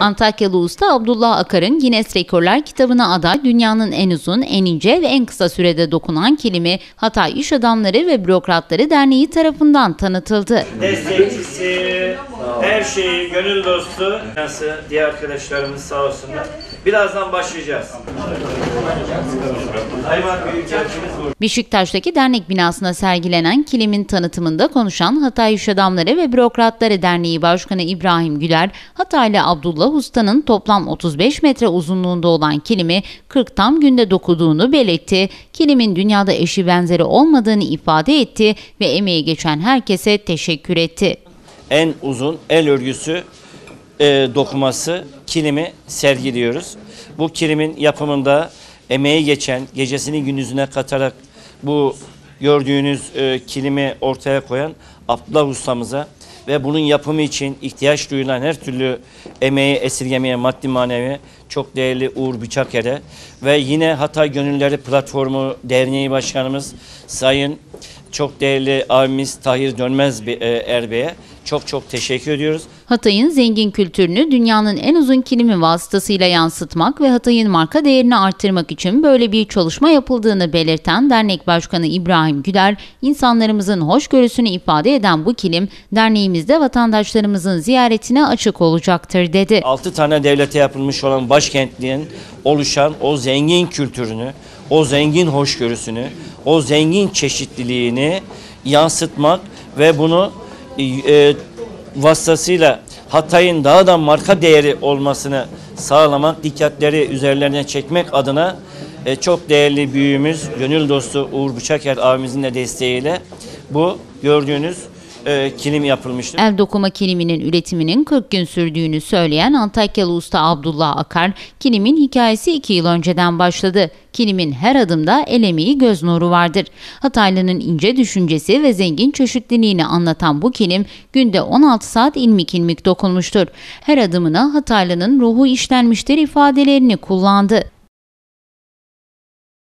Antakyalı usta Abdullah Akar'ın Guinness Rekorlar kitabına aday dünyanın en uzun, en ince ve en kısa sürede dokunan kilimi Hatay İş Adamları ve Bürokratları Derneği tarafından tanıtıldı. destekçisi, her şeyi, gönül dostu, diğer arkadaşlarımız sağ olsunlar. Birazdan başlayacağız. Beşiktaş'taki dernek binasına sergilenen kilimin tanıtımında konuşan Hatay İş Adamları ve Bürokratları Derneği Başkanı İbrahim Güler, Hataylı Abdullah Usta'nın toplam 35 metre uzunluğunda olan kilimi 40 tam günde dokuduğunu belirtti. Kilimin dünyada eşi benzeri olmadığını ifade etti ve emeği geçen herkese teşekkür etti. En uzun el örgüsü e, dokuması kilimi sergiliyoruz. Bu kilimin yapımında emeği geçen, gecesini gündüzüne katarak bu gördüğünüz e, kilimi ortaya koyan Abdullah ustamıza ve bunun yapımı için ihtiyaç duyulan her türlü emeği esirgemeye maddi manevi çok değerli Uğur Bıçaker'e ve yine Hatay Gönülleri Platformu Derneği Başkanımız Sayın çok değerli abimiz Tahir Dönmez e, Erbey'e çok çok teşekkür ediyoruz. Hatay'ın zengin kültürünü dünyanın en uzun kilimi vasıtasıyla yansıtmak ve Hatay'ın marka değerini artırmak için böyle bir çalışma yapıldığını belirten dernek başkanı İbrahim Güler, insanlarımızın hoşgörüsünü ifade eden bu kilim derneğimizde vatandaşlarımızın ziyaretine açık olacaktır dedi. 6 tane devlete yapılmış olan başkentliğin oluşan o zengin kültürünü, o zengin hoşgörüsünü, o zengin çeşitliliğini yansıtmak ve bunu e, vasıtasıyla Hatay'ın daha da marka değeri olmasını sağlamak, dikkatleri üzerlerine çekmek adına e, çok değerli büyüğümüz, gönül dostu Uğur Bıçaker abimizin de desteğiyle bu gördüğünüz e, kilim yapılmıştır. El dokuma kiliminin üretiminin 40 gün sürdüğünü söyleyen Antakyalı usta Abdullah Akar, kilimin hikayesi 2 yıl önceden başladı. Kilimin her adımda el göz nuru vardır. Hataylı'nın ince düşüncesi ve zengin çeşitliliğini anlatan bu kilim günde 16 saat ilmik ilmik dokunmuştur. Her adımına Hataylı'nın ruhu işlenmiştir ifadelerini kullandı.